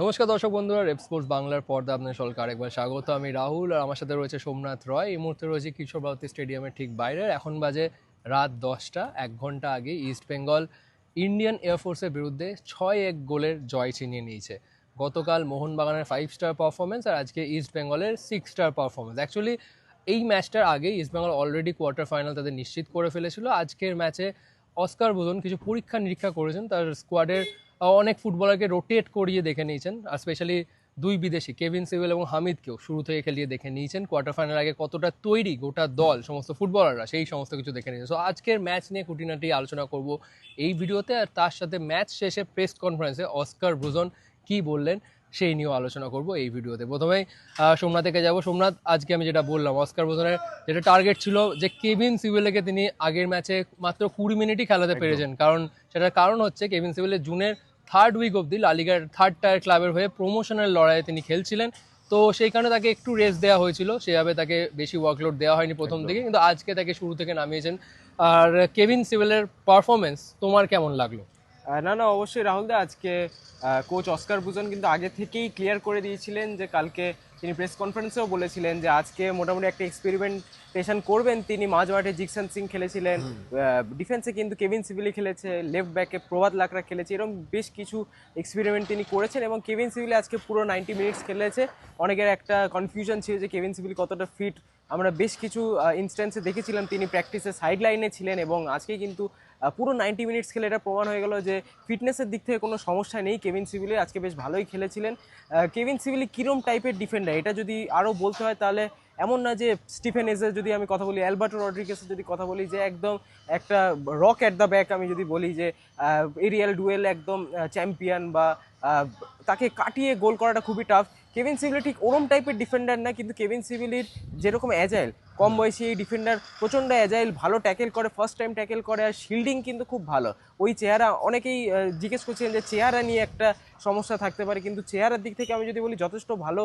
নমস্কার দর্শক বন্ধুরা, রেপ স্পোর্টস বাংলার পর্দা আপনার সকলকে আরেকবার স্বাগত। আমি রাহুল আর আমার সাথে রয়েছে সোমনাথ রয়। এই মুহূর্তে রয়েছে কিশোর ভারতী স্টেডিয়ামের ঠিক বাইরে এখন বাজে রাত দশটা, এক ঘণ্টা আগে ইস্ট বেঙ্গল ইন্ডিয়ান এয়ারফোর্সের বিরুদ্ধে ছয় এক গোলের জয় ছিনিয়ে নিয়েছে। গতকাল মোহনবাগানের ফাইভ স্টার পারফরমেন্স আর আজকে ইস্ট বেঙ্গলের সিক্স স্টার পারফরমেন্স অ্যাকচুয়ালি এই ম্যাচটার আগে East Bengal already quarter final তাদের নিশ্চিত করে ফেলেছিল। আজকের ম্যাচে অস্কার বুজন কিছু পরীক্ষা নিরীক্ষা করেছেন। তার স্কোয়াডের অনেক ফুটবলারকে রোটেট করিয়ে দেখে নিয়েছেন আর স্পেশালি দুই বিদেশি কেভিন সিভিল এবং হামিদকেও শুরু থেকে খেলিয়ে দেখে নিয়েছেন। কোয়ার্টার ফাইনাল আগে কতটা তৈরি গোটা দল সমস্ত ফুটবলাররা সেই সমস্ত কিছু দেখে নিয়েছে সো আজকের ম্যাচ নিয়ে খুঁটিনাটি আলোচনা করব এই ভিডিওতে আর তার সাথে ম্যাচ শেষে প্রেস কনফারেন্সে অস্কার ব্রুজন কি বললেন সেই নিয়েও আলোচনা করব এই ভিডিওতে। প্রথমেই সোমনাথ থেকে যাব। সোমনাথ আজকে আমি যেটা বললাম অস্কার ব্রুজনের যেটা টার্গেট ছিল যে কেভিন সিভিলকে তিনি আগের ম্যাচে মাত্র কুড়ি মিনিটই খেলাতে পেরেছেন। কারণ সেটার কারণ হচ্ছে কেভিন সিভিলের জুনের থার্ড উইক অব দি লালিগার থার্ড টায়ার ক্লাবের হয়ে প্রমোশনের লড়াইয়ে তিনি খেলছিলেন। তো সেই কারণে তাকে একটু রেস্ট দেওয়া হয়েছিল। সেভাবে তাকে বেশি ওয়ার্কলোড দেওয়া হয়নি প্রথম দিকে। কিন্তু আজকে তাকে শুরু থেকে নামিয়েছেন। আর কেভিন সিভেলের পারফরমেন্স তোমার কেমন লাগল? না না অবশ্যই রাহুল দা আজকে কোচ অস্কার বুজন কিন্তু আগে থেকেই ক্লিয়ার করে দিয়েছিলেন যে কালকে তিনি প্রেস কনফারেন্সেও বলেছিলেন যে আজকে মোটামুটি একটা এক্সপেরিমেন্টেশন করবেন তিনি। মাঝ মাঠে জিকসন সিং খেলেছিলেন ডিফেন্সে কিন্তু কেভিন সিভিলি খেলেছে লেফট ব্যাকে প্রভাত লাকড়া খেলেছে এরকম বেশ কিছু এক্সপেরিমেন্ট তিনি করেছেন এবং কেভিন সিভিলি আজকে পুরো নাইনটি মিনিটস খেলেছে। অনেকের একটা কনফিউশন ছিল যে কেভিন সিভিলি কতটা ফিট আমরা বেশ কিছু ইনস্ট্যান্সে দেখেছিলাম তিনি প্র্যাকটিসে সাইড লাইনে ছিলেন এবং আজকে কিন্তু পুরো নাইনটি মিনিটস খেলে এটা প্রমাণ হয়ে গেল যে ফিটনেসের দিক থেকে কোনো সমস্যা নেই। কেভিন সিভিলি আজকে বেশ ভালোই খেলেছিলেন। কেভিন সিভিলি কিরম টাইপের ডিফেন্ডার এটা যদি আরও বলতে হয় তাহলে এমন না যে স্টিফেন এজের যদি আমি কথা বলি অ্যালবার্টো রড্রিগেসের যদি কথা বলি, যে একদম একটা রক অ্যাট দ্য ব্যাক আমি যদি বলি যে এরিয়াল ডুয়েল একদম চ্যাম্পিয়ন বা তাকে কাটিয়ে গোল করাটা খুবই টাফ কেভিন সিভিলি ঠিক ওরম টাইপের ডিফেন্ডার না, কিন্তু কেভিন সিভিলির যেরকম অ্যাজাইল কম বয়সী এই ডিফেন্ডার প্রচণ্ড অ্যাজাইল ভালো ট্যাকেল করে ফার্স্ট টাইম ট্যাকেল করে, আর শিল্ডিং কিন্তু খুব ভালো। ওই চেহারা অনেকেই জিজ্ঞেস করছিলেন যে চেহারা নিয়ে একটা সমস্যা থাকতে পারে, কিন্তু চেহারার দিক থেকে আমি যদি বলি যথেষ্ট ভালো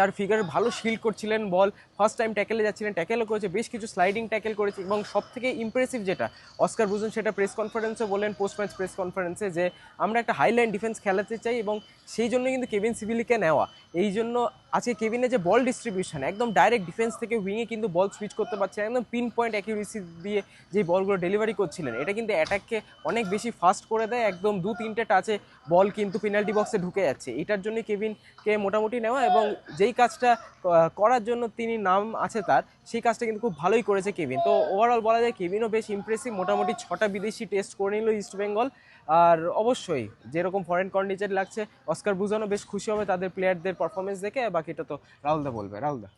তার ফিগার ভালো শিল করছিলেন বল ফার্স্ট টাইম ট্যাকেলে যাচ্ছিলেন ট্যাকেলও করেছে, বেশ কিছু স্লাইডিং ট্যাকেল করেছে এবং সব থেকে ইমপ্রেসিভ যেটা অস্কার বুজন সেটা প্রেস কনফারেন্সে বললেন পোস্ট ম্যাচ প্রেস কনফারেন্সে যে আমরা একটা হাইলাইন ডিফেন্স খেলাতে চাই এবং সেই জন্য কিন্তু কেভিন সিভিলিকে নেওয়া। এই জন্য আজকে কেভিনে যে বল ডিস্ট্রিবিউশন একদম ডাইরেক্ট ডিফেন্স থেকে উইংয়ে কিন্তু বল সুইচ করতে পারছে, একদম পিন পয়েন্ট অ্যাকিউরেসি দিয়ে যে বলগুলো ডেলিভারি করছিলেন, এটা কিন্তু অ্যাটাককে অনেক বেশি ফাস্ট করে দেয়, একদম দু তিনটে টাচে বল কিন্তু পেনাল্টি বক্সে ঢুকে যাচ্ছে। এটার জন্য কেভিনকে মোটামুটি নেওয়া এবং যেই কাজটা করার জন্য তিনি নাম আছে তার, সেই কাজটা কিন্তু খুব ভালোই করেছে কেভিন। তো ওভারঅল বলা যায় কেভিনও বেশ ইমপ্রেসিভ মোটামুটি ছটা বিদেশি টেস্ট করে নিল ইস্ট বেঙ্গল আর অবশ্যই যেরকম ফরেন কন্ডিচেন্ট লাগছে অস্কার বুঝানো বেশ খুশি হবে তাদের প্লেয়ারদের পারফরমেন্স দেখে। বাকিটা তো রাহুলদা বলবে রাহুলদা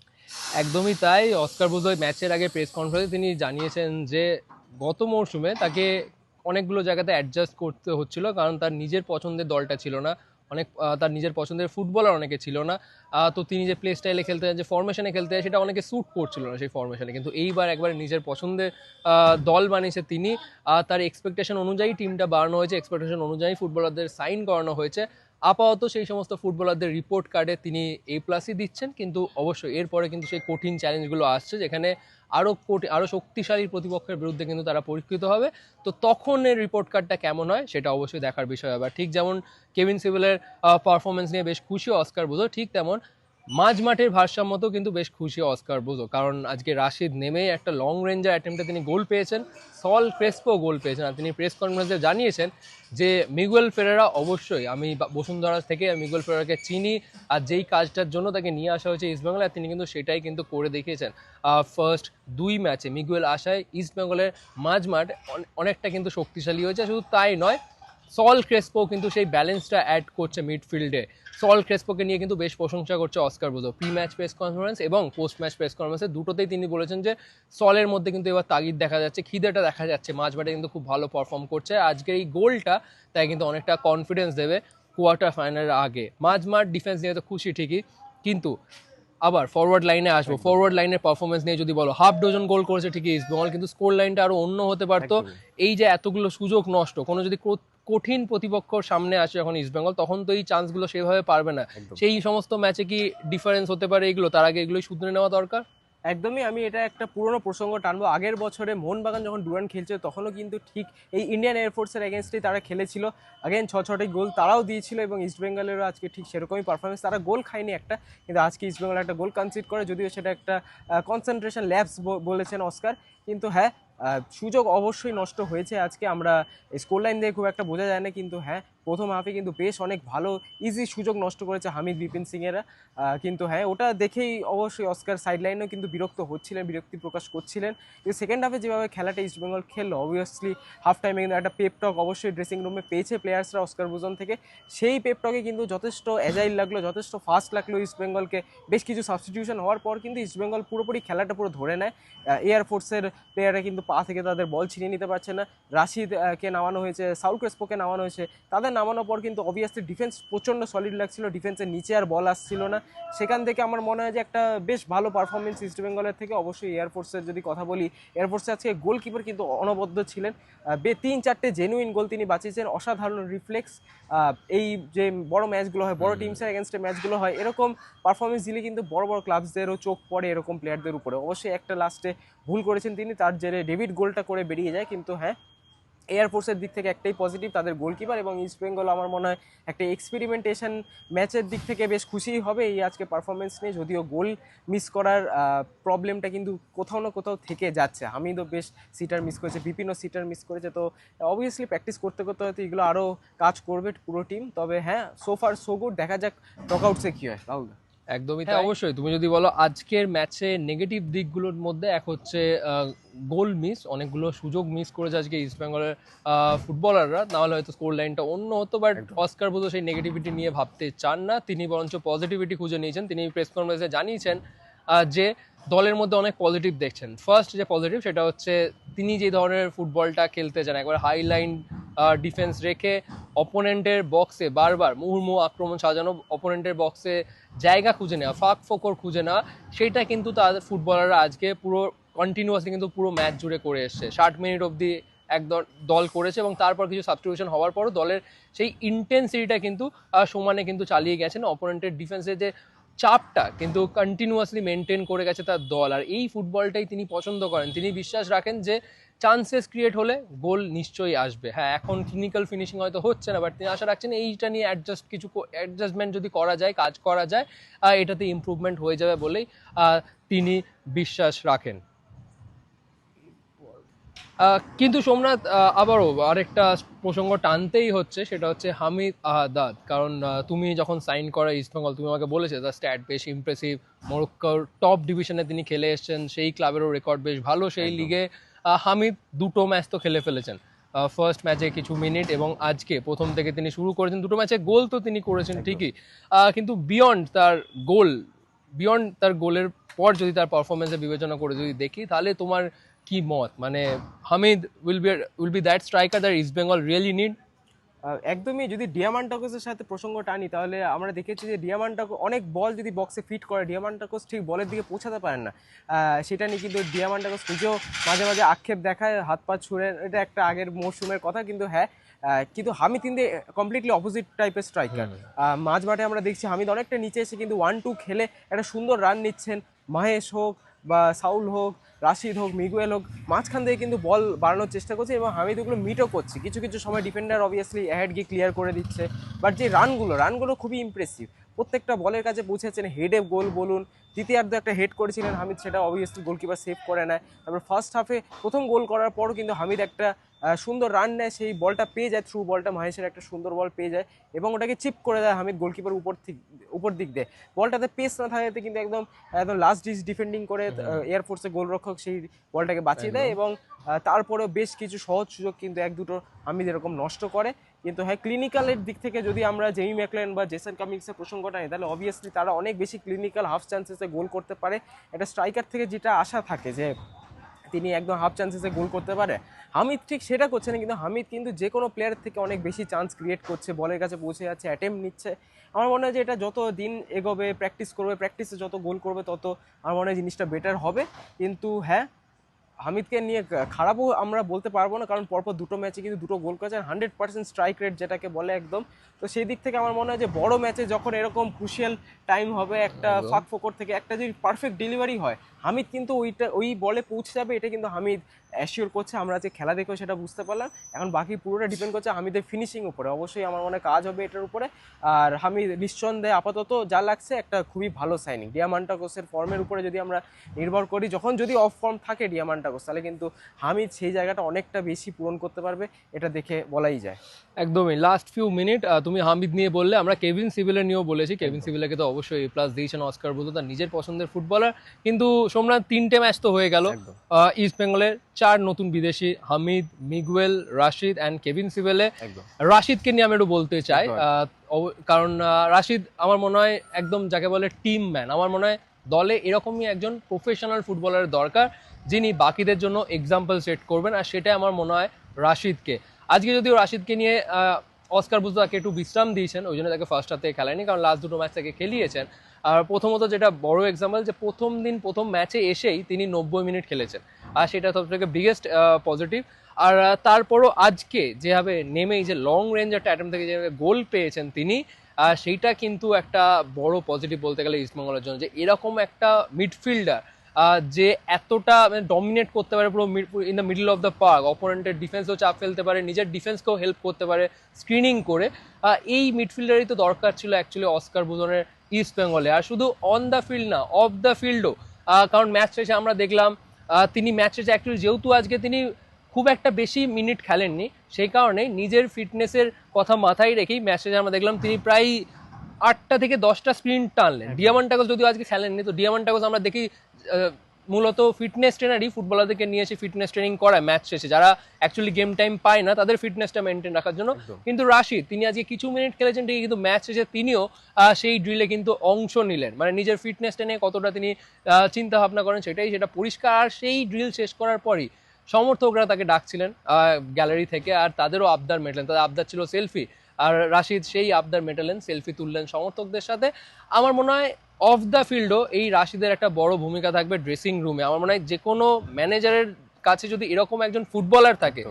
একদমই তাই অস্কার বুজোয় ম্যাচের আগে প্রেস কনফারেন্সে তিনি জানিয়েছেন যে, গত মরশুমে তাকে অনেকগুলো জায়গাতে অ্যাডজাস্ট করতে হচ্ছিল, কারণ তার নিজের পছন্দের দলটা ছিল না। অনেক তার নিজের পছন্দের ফুটবলার অনেকে ছিল না। তো তিনি যে প্লে স্টাইলে খেলতে যে ফরমেশনে খেলতে সেটা অনেকে স্যুট করছিল না সেই ফরমেশনে কিন্তু এইবার একবার নিজের পছন্দের দল বানিয়েছে তিনি। তার এক্সপেকটেশন অনুযায়ী টিমটা বাড়ানো হয়েছে। এক্সপেকটেশন অনুযায়ী ফুটবলারদের সাইন করানো হয়েছে। আপাতত সেই সমস্ত ফুটবলারদের রিপোর্ট কার্ডে তিনি এ প্লাসই দিচ্ছেন, কিন্তু অবশ্যই এরপরে কিন্তু সেই কঠিন চ্যালেঞ্জগুলো আসছে, যেখানে আরও কঠিন আরও শক্তিশালী প্রতিপক্ষের বিরুদ্ধে কিন্তু তারা পরীক্ষিত হবে। তো তখন এর রিপোর্ট কার্ডটা কেমন হয় সেটা অবশ্যই দেখার বিষয় হবে। ঠিক যেমন কেভিন সিভিলের পারফরমেন্স নিয়ে বেশ খুশি অস্কার বোধ ঠিক তেমন মাঝ মাঠের ভারসাম্যতেও কিন্তু বেশ খুশি অস্কার বুঝো কারণ আজকে রাশিদ নেমেই একটা লং রেঞ্জার অ্যাটেম্পটে তিনি গোল পেয়েছেন, সল ক্রেসপো গোল পেয়েছেন, আর তিনি প্রেস কনফারেন্সে জানিয়েছেন যে মিগুয়েল ফেরেরা অবশ্যই, আমি বসুন্ধরা থেকে মিগুয়েল ফেরেরাকে চিনি, আর যেই কাজটার জন্য তাকে নিয়ে আসা হয়েছে ইস্টবেঙ্গলে তিনি কিন্তু সেটাই কিন্তু করে দেখিয়েছেন। ফার্স্ট দুই ম্যাচে মিগুয়েল আসায় ইস্টবেঙ্গলের মাঝ মাঠ অনেকটা কিন্তু শক্তিশালী হয়েছে, শুধু তাই নয়, সল ক্রেসপো কিন্তু সেই ব্যালেন্সটা অ্যাড করছে মিডফিল্ডে সল ক্রেসপোকে নিয়ে কিন্তু বেশ প্রশংসা করছে Oscar Bruzon pre match press conference এবং পোস্ট ম্যাচ প্রেস কনফারেন্সে দুটোতেই তিনি বলেছেন যে সলের মধ্যে কিন্তু এবার তাগিদ দেখা যাচ্ছে খিদেটা দেখা যাচ্ছে। মাঝ মাঠে কিন্তু খুব ভালো পারফর্ম করছে। আজকের এই গোলটা তাই কিন্তু অনেকটা কনফিডেন্স দেবে কোয়ার্টার ফাইনালের আগে। মাঝ মাঠ ডিফেন্স নিয়ে তো খুশি ঠিকই কিন্তু আবার ফরওয়ার্ড লাইনে আসব। ফরওয়ার্ড লাইনের পারফরমেন্স নিয়ে যদি বলো হাফ ডজন গোল করেছে ঠিকই ইস্ট বেঙ্গল কিন্তু স্কোর লাইনটা আরও অন্য হতে পারতো। এই যে এতগুলো সুযোগ নষ্ট কোনো যদি কঠিন প্রতিপক্ষ সামনে আসে যখন ইস্ট বেঙ্গল তখন তো এই চান্সগুলো সেভাবে পারবে না। সেই সমস্ত ম্যাচে কি ডিফারেন্স হতে পারে এগুলো? তার আগে এগুলোই শুধরে নেওয়া দরকার? একদমই আমি এটা একটা পুরনো প্রসঙ্গ টানবো। আগের বছরে মোহনবাগান যখন ডুরান খেলছিল তখনও কিন্তু ঠিক এই ইন্ডিয়ান এয়ারফোর্সের এগেনস্টেই তারা খেলেছিল। আগেন ছ ছটি গোল তারাও দিয়েছিল এবং ইস্টবেঙ্গলেরও আজকে ঠিক সেরকমই পারফরমেন্স তারা গোল খায়নি একটা কিন্তু আজকে ইস্টবেঙ্গল একটা গোল কনসিড করে যদিও সেটা একটা কনসেন্ট্রেশন ল্যাবস বলেছেন অস্কার কিন্তু হ্যাঁ সুযোগ অবশ্যই নষ্ট হয়েছে আজকে। আমরা স্কোর লাইন দিয়ে খুব একটা বোঝা যায় না, কিন্তু হ্যাঁ প্রথম হাফে কিন্তু বেশ অনেক ভালো ইজি সুযোগ নষ্ট করেছে হামিদ বিপিন সিংয়েরা কিন্তু হ্যাঁ ওটা দেখেই অবশ্যই অস্কার সাইড লাইনেও কিন্তু বিরক্ত হচ্ছিলেন, বিরক্তি প্রকাশ করছিলেন। কিন্তু সেকেন্ড হাফে যেভাবে খেলাটা ইস্টবেঙ্গল খেললো অবভিয়াসলি হাফ টাইমে কিন্তু একটা পেপটক অবশ্যই ড্রেসিং রুমে পেয়েছে প্লেয়ার্সরা অস্কার বুজন থেকে। সেই পেপটকে কিন্তু যথেষ্ট অ্যাজাইল লাগল, যথেষ্ট ফাস্ট লাগল ইস্টবেঙ্গলকে বেশ কিছু সাবস্টিটিউশন হওয়ার পর কিন্তু ইস্টবেঙ্গল পুরোপুরি খেলাটা পুরো ধরে নেয়। এয়ারফোর্সের প্লেয়াররা কিন্তু পা থেকে তাদের বল ছিনিয়ে নিতে পারছে না। রাশিদকে নামানো হয়েছে সাউল ক্রেসপোকে নামানো হয়েছে, তাদের নামানোর পর কিন্তু অবভিয়াসলি ডিফেন্স প্রচণ্ড সলিড লাগছিল ডিফেন্সের নিচে আর বল আসছিল না। সেখান থেকে আমার মনে হয় যে একটা বেশ ভালো পারফরমেন্স ইস্ট বেঙ্গলের থেকে অবশ্যই এয়ারফোর্সের যদি কথা বলি এয়ারফোর্সে আজকে গোলকিপার কিন্তু অনবদ্য ছিলেন। বে তিন চারটে জেনুইন গোল তিনি বাঁচিয়েছেন অসাধারণ রিফ্লেক্স এই যে বড় ম্যাচগুলো হয় বড় টিমসের এগেনস্টে ম্যাচগুলো হয় এরকম পারফরমেন্স দিলে কিন্তু বড় বড় ক্লাবসদেরও চোখ পড়ে এরকম প্লেয়ারদের উপরে। অবশ্যই একটা লাস্টে ভুল করেছেন তিনি তার জেরে ডেভিড গোলটা করে বেরিয়ে যায় কিন্তু হ্যাঁ এয়ারফোর্সের দিক থেকে একটাই পজিটিভ তাদের গোলকিপার এবং ইস্ট বেঙ্গল আমার মনে হয় একটা এক্সপেরিমেন্টেশন ম্যাচের দিক থেকে বেশ খুশিই হবে এই আজকে পারফরমেন্স নিয়ে। যদিও গোল মিস করার প্রবলেমটা কিন্তু কোথাও না কোথাও থেকে যাচ্ছে। হামিদও বেশ সিটার মিস করেছে বিপিনও সিটার মিস করেছে। তো অবভিয়াসলি প্র্যাকটিস করতে করতে হয়তো এগুলো আরও কাজ করবে পুরো টিম তবে হ্যাঁ সো ফার সো গুড দেখা যাক নকআউটসে কী হয়। রাহুল একদমই হ্যাঁ, তাই। অবশ্যই। তুমি যদি বলো আজকের ম্যাচে নেগেটিভ দিকগুলোর মধ্যে এক হচ্ছে গোল মিস অনেকগুলো সুযোগ মিস করেছে আজকে ইস্ট বেঙ্গলের ফুটবলাররা নাহলে হয়তো স্কোর লাইনটা অন্য হতো বাট অস্কার বুঝো সেই নেগেটিভিটি নিয়ে ভাবতে চান না। তিনি বরঞ্চ পজিটিভিটি খুঁজে নিয়েছেন। তিনি প্রেস কনফারেন্সে জানিয়েছেন যে দলের মধ্যে অনেক পজিটিভ দেখছেন। ফার্স্ট যে পজিটিভ সেটা হচ্ছে তিনি যে ধরনের ফুটবলটা খেলতে চান একবার হাই লাইন ডিফেন্স রেখে অপোনেন্টের বক্সে বারবার মুহুর্মুহু আক্রমণ সাজানো অপোনেন্টের বক্সে জায়গা খুঁজে নেওয়া, ফাঁক ফোকর খুঁজে নেওয়া সেইটা কিন্তু তাদের ফুটবলাররা আজকে পুরো কন্টিনিউয়াসলি কিন্তু পুরো ম্যাচ জুড়ে করে এসছে। ষাট মিনিট অবধি এক দল- করেছে এবং তারপর কিছু সাবস্টিটিউশন হওয়ার পরও দলের সেই ইন্টেন্সিটিটা কিন্তু সমানে কিন্তু চালিয়ে গেছেন অপোনেন্টের ডিফেন্সের যে চাপটা কিন্তু কন্টিনিউয়াসলি মেনটেন করে গেছে তার দল। আর এই ফুটবলটাই তিনি পছন্দ করেন। তিনি বিশ্বাস রাখেন যে চান্সেস ক্রিয়েট হলে গোল নিশ্চয়ই আসবে। হ্যাঁ এখন ক্লিনিক্যাল ফিনিশিং হয়তো হচ্ছে না বাট তিনি আশা রাখছেন এইটা নিয়ে অ্যাডজাস্ট কিছু অ্যাডজাস্টমেন্ট যদি করা যায় কাজ করা যায় এটাতে ইমপ্রুভমেন্ট হয়ে যাবে বলেই তিনি বিশ্বাস রাখেন। কিন্তু সোমনাথ আবারও আরেকটা প্রসঙ্গ টানতেই হচ্ছে সেটা হচ্ছে হামিদ আহাদাদ। কারণ তুমি যখন সাইন করা ইস্টবেঙ্গল তুমি আমাকে বলেছে দ্য স্ট্যাট বেশ ইমপ্রেসিভ মরক্কোর টপ ডিভিশনে তিনি খেলে এসেছেন সেই ক্লাবেরও রেকর্ড বেশ ভালো সেই লিগে হামিদ দুটো ম্যাচ তো খেলে ফেলেছেন। ফার্স্ট ম্যাচে কিছু মিনিট এবং আজকে প্রথম থেকে তিনি শুরু করেছেন। দুটো ম্যাচে গোল তো তিনি করেছেন ঠিকই। কিন্তু বিয়ন্ড তার গোল বিয়ন্ড তার গোলের পর যদি তার পারফরমেন্সে বিবেচনা করে যদি দেখি তাহলে তোমার কি মত? মানে Hamid will be will be that striker that East Bengal really need একদমই যদি ডিয়ামান্টাকোসের সাথে প্রসঙ্গ টানি তাহলে আমরা দেখেছি যে ডিয়ামান্টাকো অনেক বল যদি বক্সে ফিট করে ডিয়ামান্টাকোস ঠিক বলের দিকে পৌঁছাতে পারেন না। সেটা নিয়ে কিন্তু ডিয়ামান্টাকোস নিজেও মাঝে মাঝে আক্ষেপ দেখায় হাত পা ছুঁড়ে এটা একটা আগের মৌসুমের কথা কিন্তু হ্যাঁ কিন্তু হামিদ কিন্তু কমপ্লিটলি অপোজিট টাইপের স্ট্রাইকার মাঝ মাঠে আমরা দেখছি হামিদ অনেকটা নিচে এসে কিন্তু ওয়ান টু খেলে একটা সুন্দর রান নিচ্ছেন। মাহেশ হোক বা সাউল হোক, রাশিদ হোক, মিগুয়েল হোক, মাঝখান থেকে কিন্তু বল বাড়ানোর চেষ্টা করছে এবং হামিদ ওগুলো মিটও করছে। কিছু কিছু সময় ডিফেন্ডার অবভিয়াসলি অ্যাহেড গিয়ে ক্লিয়ার করে দিচ্ছে। বাট যে রানগুলো রানগুলো খুবই ইমপ্রেসিভ প্রত্যেকটা বলের কাছে পৌঁছেছেন হেডে গোল বলুন। দ্বিতীয়ার্ধে একটা হেড করেছিলেন হামিদ, সেটা অবভিয়াসলি গোলকিপার সেভ করে নেয়। তারপর ফার্স্ট হাফে প্রথম গোল করার পরও কিন্তু হামিদ একটা সুন্দর রান নেয় সেই বলটা পেয়ে যায় থ্রু বলটা মহেশের একটা সুন্দর বল পেয়ে যায় এবং ওটাকে চিপ করে দেয় হামিদ গোলকিপার উপর থেকে উপর দিক দিয়ে। বলটাতে পেস না থাকাতে কিন্তু একদম একদম লাস্ট ডিস ডিফেন্ডিং করে এয়ারফোর্সের গোলরক্ষক সেই বলটাকে বাঁচিয়ে দেয় এবং তারপরেও বেশ কিছু সহজ সুযোগ কিন্তু এক দুটো হামিদ এরকম নষ্ট করে। কিন্তু হ্যাঁ ক্লিনিক্যালের দিক থেকে যদি আমরা জেমি ম্যাকলেন বা জেসন কামিংসের প্রসঙ্গটা নিই তাহলে অবভিয়াসলি তারা অনেক বেশি ক্লিনিক্যাল হাফ চান্সেসে গোল করতে পারে। একটা স্ট্রাইকার থেকে যেটা আশা থাকে যে তিনি একদম হাফ চান্সেসে গোল করতে পারে। হামিদ ঠিক সেটা করছে না, কিন্তু হামিদ কিন্তু যে কোনো প্লেয়ার থেকে অনেক বেশি চান্স ক্রিয়েট করছে, বলের কাছে পৌঁছে যাচ্ছে অ্যাটেম্প নিচ্ছে। আমার মনে হয় যে এটা যত দিন এগোবে প্র্যাকটিস করবে প্র্যাকটিসে যত গোল করবে, তত আমার মনে হয় জিনিসটা বেটার হবে। কিন্তু হ্যাঁ হামিদকে নিয়ে খারাপও আমরা বলতে পারব না কারণ পরপর দুটো ম্যাচে কিন্তু দুটো গোল করেছে আর হান্ড্রেড পার্সেন্ট স্ট্রাইক রেট যেটাকে বলে একদম তো সেই দিক থেকে আমার মনে হয় যে বড় ম্যাচে যখন এরকম ক্রুশিয়াল টাইম হবে একটা। ফাঁক ফোকর থেকে একটা যদি পারফেক্ট ডেলিভারি হয় হামিদ কিন্তু ওইটা ওই বলে পৌঁছে যাবে এটা কিন্তু হামিদ অ্যাসিওর করছে আমরা যে খেলা দেখেও সেটা বুঝতে পারলাম। এখন বাকি পুরোটা ডিপেন্ড করছে হামিদের ফিনিশিং উপরে। অবশ্যই আমার মনে কাজ হবে এটার উপরে। আর হামিদ নিঃসন্দেহে আপাতত যা লাগছে একটা খুবই ভালো সাইনিং ডিয়ামান্টাকোসের ফর্মের উপরে যদি আমরা নির্ভর করি যখন যদি অফ ফর্ম থাকে ডিয়ামান্টাকোস তাহলে কিন্তু হামিদ সেই জায়গাটা অনেকটা বেশি পূরণ করতে পারবে এটা দেখে বলাই যায়। একদমই। লাস্ট ফিউ মিনিট তুমি হামিদ নিয়ে বললে আমরা কেভিন সিভিলের নিয়েও বলেছি। কেভিন সিভিলাকে তো অবশ্যই প্লাস দিয়েছেন অস্কার বলতো তার নিজের পছন্দের ফুটবলার কিন্তু সোমনাথ তিনটে ম্যাচ তো হয়ে গেল। ইস্ট বেঙ্গলের চার নতুন বিদেশি Hamid Miguel Rashid and Kevin Sibille রাশিদকে নিয়ে আমি একটু বলতে চাই কারণ রাশিদ আমার মনে হয় একদম যাকে বলে টিম ম্যান আমার মনে হয় দলে এরকমই একজন প্রফেশনাল ফুটবলারের দরকার যিনি বাকিদের জন্য এক্সাম্পল সেট করবেন। আর সেটাই আমার মনে হয় রাশিদকে। আজকে যদিও রাশিদকে নিয়ে অস্কার বুজদাকে একটু বিশ্রাম দিয়েছেন, ওই জন্য তাকে ফার্স্ট হাতে খেলায়নি, কারণ লাস্ট দুটো ম্যাচ তাকে খেলিয়েছেন। আর প্রথমত যেটা বড় এক্সাম্পল যে প্রথম দিন, প্রথম ম্যাচে এসেই তিনি নব্বই মিনিট খেলেছেন। আর সেটা সব থেকে বিগেস্ট পজিটিভ আর তারপরও আজকে যেভাবে নেমেই যে লং রেঞ্জ একটা অ্যাটেম্প থেকে যেভাবে গোল পেয়েছেন তিনি সেইটা কিন্তু একটা বড় পজিটিভ বলতে গেলে ইস্টবেঙ্গলের জন্য। যে এরকম একটা মিডফিল্ডার যে এতটা ডমিনেট করতে পারে পুরো in the middle of the park অপোনেন্টের ডিফেন্সও চাপ ফেলতে পারে নিজের ডিফেন্সকেও হেল্প করতে পারে স্ক্রিনিং করে। এই মিডফিল্ডারই তো দরকার ছিল অ্যাকচুয়ালি অস্কার বুজনের ইস্ট বেঙ্গলে আর শুধু অন দ্য ফিল্ড না অফ দ্য ফিল্ডও কারণ ম্যাচ শেষে আমরা দেখলাম তিনি ম্যাচ শেষে অ্যাকচুয়ালি যেহেতু আজকে তিনি খুব একটা বেশি মিনিট খেলেননি সেই কারণে নিজের ফিটনেসের কথা মাথায় রেখেই ম্যাচ শেষে আমরা দেখলাম তিনি প্রায় আটটা থেকে দশটা স্প্রিন্ট টানলেন। ডিয়ামন্ড টাগস যদিও আজকে খেলেননি তো ডিয়ামন্ড টাগস আমরা দেখি মূলত ফিটনেস ট্রেনারই ফুটবলারদেরকে নিয়ে এসে ফিটনেস ট্রেনিং করায় ম্যাচ শেষে। যারা অ্যাকচুয়ালি গেম টাইম পায় না তাদের ফিটনেসটা মেনটেন রাখার জন্য। কিন্তু রাশিদ তিনি আজকে কিছু মিনিট খেলেছেন ঠিকই কিন্তু ম্যাচ শেষে তিনিও সেই ড্রিলে কিন্তু অংশ নিলেন। মানে নিজের ফিটনেসটা নিয়ে কতটা তিনি চিন্তা ভাবনা করেন সেটাই সেটা পরিষ্কার। আর সেই ড্রিল শেষ করার পরই সমর্থকরা তাকে ডাকছিলেন গ্যালারি থেকে আর তাদেরও আবদার মেটালেন। তাদের আবদার ছিল সেলফি আর রাশিদ সেই আবদার মেটালেন সেলফি তুললেন সমর্থকদের সাথে। আমার মনে হয় অফ দ্য ফিল্ডও এই রাশিদের একটা বড় ভূমিকা থাকবে ড্রেসিং রুমে। আমার মনে হয় যে কোনো ম্যানেজারের কাছে যদি এরকম একজন ফুটবলার থাকে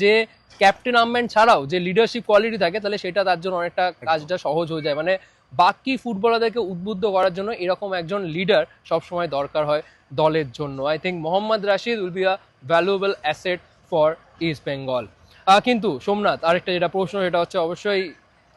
যে ক্যাপ্টেন আর্মেন্ট ছাড়াও যে লিডারশিপ কোয়ালিটি থাকে তাহলে সেটা তার জন্য অনেকটা কাজটা সহজ হয়ে যায়। মানে বাকি ফুটবলারদেরকে উদ্বুদ্ধ করার জন্য এরকম একজন লিডার সবসময় দরকার হয় দলের জন্য। I think Mohammad Rashid will be a valuable asset for East Bengal কিন্তু সোমনাথ আরেকটা যেটা প্রশ্ন সেটা হচ্ছে অবশ্যই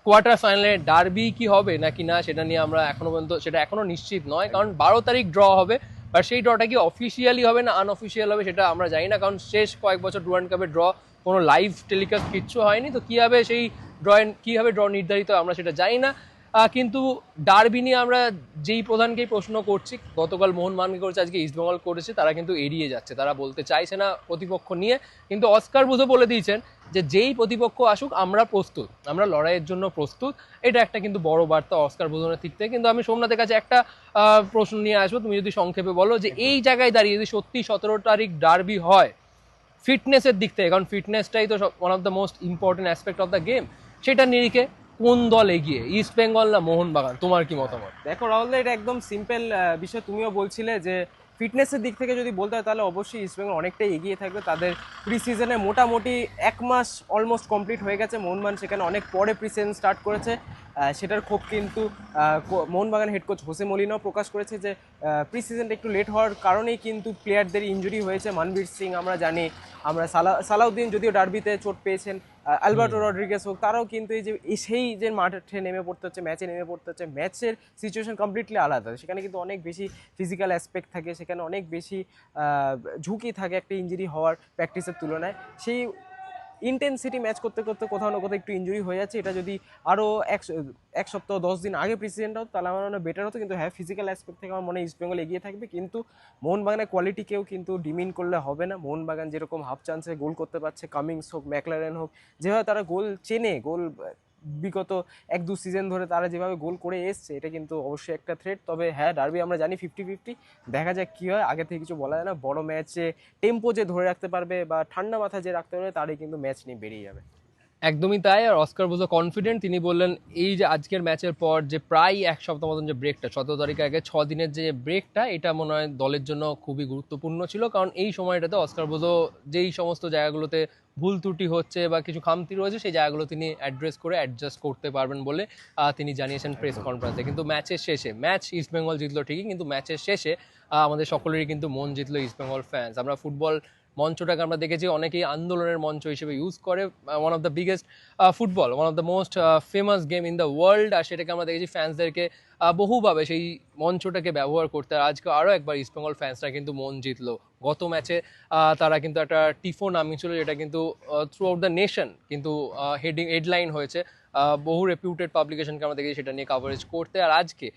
কোয়ার্টার ফাইনালে ডার্বি কি হবে নাকি না সেটা নিয়ে আমরা এখনও পর্যন্ত সেটা এখনও নিশ্চিত নয় কারণ বারো তারিখ ড্র হবে আর সেই ড্রটা কি অফিসিয়ালি হবে না আনঅফিসিয়াল হবে সেটা আমরা জানি না কারণ শেষ কয়েক বছর ডুরান্ড কাপের ড্র কোনো লাইভ টেলিকাস্ট কিচ্ছু হয়নি তো কীভাবে সেই ড্র কীভাবে ড্র নির্ধারিত আমরা সেটা জানি না। কিন্তু ডার্বি নিয়ে আমরা যেই প্রধানকেই প্রশ্ন করছি, গতকাল মোহনবাগানকে করেছে আজকে ইস্টবেঙ্গল করেছে, তারা কিন্তু এড়িয়ে যাচ্ছে। তারা বলতে চাইছে না প্রতিপক্ষ নিয়ে, কিন্তু অস্কার বুঝো বলে দিয়েছেন যে যেই প্রতিপক্ষ আসুক, আমরা প্রস্তুত। আমরা লড়াইয়ের জন্য প্রস্তুত। এটা একটা কিন্তু বড় বার্তা অস্কার বুঝনের দিক থেকে। কিন্তু আমি সোমনাথের কাছে একটা প্রশ্ন নিয়ে আসব। তুমি যদি সংক্ষেপে বলো যে এই জায়গায় দাঁড়িয়ে যদি সত্যি সতেরো তারিখ ডার্বি হয়, ফিটনেসের দিক থেকে, কারণ ফিটনেসটাই তো one of the most important aspect of the game সেটা নিরিখে কোন দল এগিয়ে? ইস্ট বেঙ্গল না মোহনবাগান? তোমার কি মতামত? দেখো রাহুল এটা একদম সিম্পল বিষয়। তুমিও বলছিলে যে ফিটনেসের দিক থেকে যদি বলতে হয়, তাহলে অবশ্যই ইস্টবেঙ্গল অনেকটাই এগিয়ে থাকবে। তাদের প্রি সিজনে মোটামুটি এক মাস অলমোস্ট কমপ্লিট হয়ে গেছে। মোহনবাগান সেখানে অনেক পরে প্রি সিজন স্টার্ট করেছে সেটার ক্ষোভ কিন্তু মোহনবাগান হেড কোচ হোসে মলিনাও প্রকাশ করেছে যে প্রি সিজনটা একটু লেট হওয়ার কারণেই কিন্তু প্লেয়ারদের ইনজুরি হয়েছে। মানবীর সিং, আমরা জানি। আমরা সালা সালাউদ্দিন যদিও ডার্বিতে চোট পেয়েছেন আলবার্টো রড্রিগেস হোক তারাও কিন্তু এই যে সেই যে মাঠে নেমে পড়তে হচ্ছে ম্যাচে নেমে পড়তে হচ্ছে ম্যাচের সিচুয়েশন কমপ্লিটলি আলাদা। সেখানে কিন্তু অনেক বেশি ফিজিক্যাল অ্যাসপেক্ট থাকে সেখানে অনেক বেশি ঝুঁকি থাকে একটা ইঞ্জুরি হওয়ার প্র্যাকটিসের তুলনায়। সেই ইন্টেন্সিটি ম্যাচ করতে করতে কোথাও না কোথাও একটু ইঞ্জুরি হয়ে যাচ্ছে। এটা যদি আরও এক এক সপ্তাহ, দশ দিন আগে প্রেসিডেন্ট হতো, তাহলে আমার মনে হয় বেটার হতো। কিন্তু হ্যাঁ ফিজিক্যাল অ্যাসপেক্ট থেকে আমার মনে হয় ইস্টবেঙ্গল এগিয়ে থাকবে। কিন্তু মোহনবাগানের কোয়ালিটিকেও কিন্তু ডিমিন করলে হবে না। মোহনবাগান যেরকম হাফ চান্সে গোল করতে পারছে কামিংস হোক ম্যাকলারেন হোক, যেভাবে তারা গোল চেনে গোল বিগত এক দু সিজন ধরে তারা যেভাবে গোল করে এসছে, এটা কিন্তু অবশ্যই একটা থ্রেট তবে হ্যাঁ ডার্বি আমরা জানি ফিফটি ফিফটি দেখা যাক কী হয়। আগে থেকে কিছু বলা যায় না। বড় ম্যাচে টেম্পো যে ধরে রাখতে পারবে বা ঠান্ডা মাথা যে রাখতে পারবে, তারই কিন্তু ম্যাচ নিয়ে বেরিয়ে যাবে। একদমই তাই, আর অস্কার বুজো কনফিডেন্ট তিনি বললেন, এই যে আজকের ম্যাচের পর যে প্রায় এক সপ্তাহ মতন যে ব্রেকটা সতেরো তারিখের আগে ছ দিনের যে ব্রেকটা এটা মনে হয় দলের জন্য খুবই গুরুত্বপূর্ণ ছিল, কারণ এই সময়টাতে অস্কার বুজো যেই সমস্ত জায়গাগুলোতে ভুল ত্রুটি হচ্ছে বা কিছু খামতি রয়েছে, সেই জায়গাগুলো তিনি অ্যাড্রেস করে অ্যাডজাস্ট করতে পারবেন বলে তিনি জানিয়েছেন প্রেস কনফারেন্সে কিন্তু ম্যাচের শেষে ম্যাচ ইস্টবেঙ্গল জিতলো ঠিকই, কিন্তু ম্যাচের শেষে আমাদের সকলেরই কিন্তু মন জিতলো ইস্টবেঙ্গল ফ্যান্স আমরা ফুটবল মঞ্চটাকে আমরা দেখেছি, অনেকেই আন্দোলনের মঞ্চ হিসেবে ইউজ করে one of the biggest football one of the most famous game in the world আর সেটাকে আমরা দেখেছি ফ্যান্সদেরকে বহুভাবে সেই মঞ্চটাকে ব্যবহার করতে। আর আজকে আরও একবার ইস্টবেঙ্গল ফ্যান্সরা কিন্তু মন জিতলো। গত ম্যাচে তারা কিন্তু একটা টিফো নামিয়েছিল, যেটা কিন্তু থ্রু আউট দ্য নেশন কিন্তু হেডিং হেডলাইন হয়েছে। বহু রেপিউটেড পাবলিকেশনকে আমরা দেখেছি সেটা নিয়ে কাভারেজ করতে। আর আজকে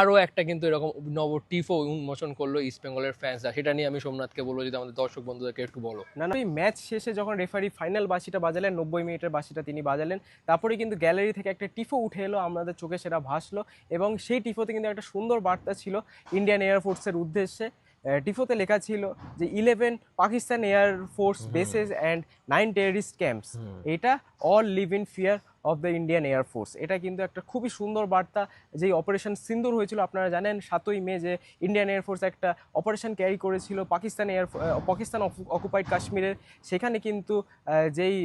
আরও একটা কিন্তু এরকম নব টিফো উন্মোচন করল ইস্টবেঙ্গলের ফ্যান্সরা সেটা নিয়ে আমি সোমনাথকে বলব যদি আমাদের দর্শক বন্ধুদেরকে একটু বলো। না না এই ম্যাচ শেষে যখন রেফারি ফাইনাল বাসিটা বাজালেন নব্বই মিনিটের বাসিটা তিনি বাজালেন তারপরে কিন্তু গ্যালারি থেকে একটা টিফো উঠে এলো আমাদের চোখে সেটা ভাসলো এবং সেই টিফোতে কিন্তু একটা সুন্দর বার্তা ছিল ইন্ডিয়ান এয়ারফোর্সের উদ্দেশ্যে। টিফোতে লেখা ছিল যে eleven Pakistan air force bases and nine terrorist camps এটা all live in fear of the Indian air force এটা কিন্তু একটা খুবই সুন্দর বার্তা যেই অপারেশন সিন্দুর হয়েছিল, আপনারা জানেন, সাতই মে যে ইন্ডিয়ান এয়ারফোর্স একটা অপারেশন ক্যারি করেছিল পাকিস্তান এয়ার পাকিস্তান অকুপাইড কাশ্মীরের সেখানে কিন্তু যেই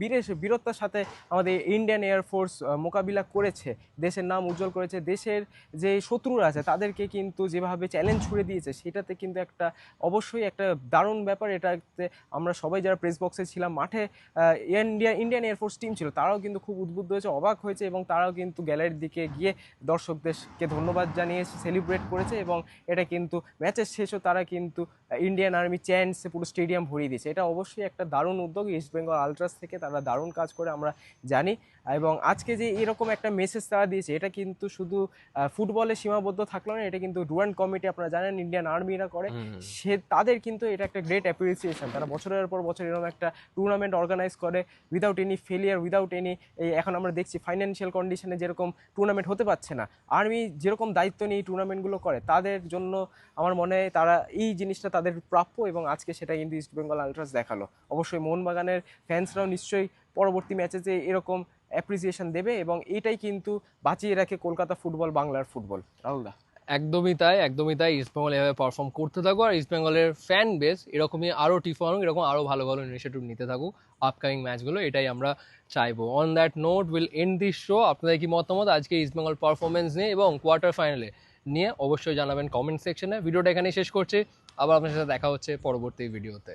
বীরের বীরত্বের সাথে আমাদের ইন্ডিয়ান এয়ারফোর্স মোকাবিলা করেছে, দেশের নাম উজ্জ্বল করেছে, দেশের যে শত্রুরা আছে, তাদেরকে কিন্তু যেভাবে চ্যালেঞ্জ ছুড়ে দিয়েছে, সেটাতে কিন্তু একটা অবশ্যই একটা দারুণ ব্যাপার। এটাতে আমরা সবাই যারা প্রেস বক্সে ছিলাম, মাঠে ইন্ডিয়া ইন্ডিয়ান এয়ারফোর্স টিম ছিল, তারাও কিন্তু খুব উদ্বুদ্ধ হয়েছে অবাক হয়েছে এবং তারাও কিন্তু গ্যালারির দিকে গিয়ে দর্শকদেরকে ধন্যবাদ জানিয়েছে সেলিব্রেট করেছে এবং এটা কিন্তু ম্যাচের শেষও তারা কিন্তু ইন্ডিয়ান আর্মি চ্যান্ডসে পুরো স্টেডিয়াম ভরিয়ে দিয়েছে। এটা অবশ্যই একটা দারুণ উদ্যোগ ইস্ট বেঙ্গল আলট্রাস থেকে তারা দারুণ কাজ করে আমরা জানি এবং আজকে যে এরকম একটা মেসেজ তারা দিয়েছে এটা কিন্তু শুধু ফুটবলে সীমাবদ্ধ থাকল না এটা কিন্তু ডুরান্ট কমিটি আপনারা জানেন ইন্ডিয়ান আর্মিরা করে। সে তাদের কিন্তু এটা একটা গ্রেট অ্যাপ্রিসিয়েশন তারা বছরের পর বছর এরকম একটা টুর্নামেন্ট অর্গানাইজ করে without any failure without any এই এখন আমরা দেখছি ফাইন্যান্সিয়াল কন্ডিশনে যেরকম টুর্নামেন্ট হতে পারছে না। আর্মি যেরকম দায়িত্ব নিয়ে এই টুর্নামেন্টগুলো করে, তাদের জন্য আমার মনে হয় তারা এই জিনিসটা তাদের প্রাপ্য এবং আজকে সেটা কিন্তু ইস্ট বেঙ্গল আলট্রাস দেখাল। অবশ্যই মোহনবাগানের ফ্যান্সরাও নিশ্চয়ই পরবর্তী ম্যাচে যে এরকম অ্যাপ্রিসিয়েশন দেবে এবং এটাই কিন্তু বাঁচিয়ে রাখে কলকাতা ফুটবল বাংলার ফুটবল রাহুলদা। একদমই তাই একদমই তাই ইস্টবেঙ্গল এভাবে পারফর্ম করতে থাকো। আর ইস্টবেঙ্গলের ফ্যান বেস এরকমই আরও আনুক, এরকম আরও ভালো ভালো ইনিশিয়েটিভ নিতে থাকুক আপকামিং ম্যাচগুলো এটাই আমরা চাইব। On that note will end this show আপনাদের কি মতামত? আজকে ইস্টবেঙ্গল পারফরমেন্স নিয়ে এবং কোয়ার্টার ফাইনালে নিয়ে অবশ্যই জানাবেন কমেন্ট সেকশনে ভিডিওটা এখানেই শেষ করছি। আবার আপনার সাথে দেখা হচ্ছে পরবর্তী ভিডিওতে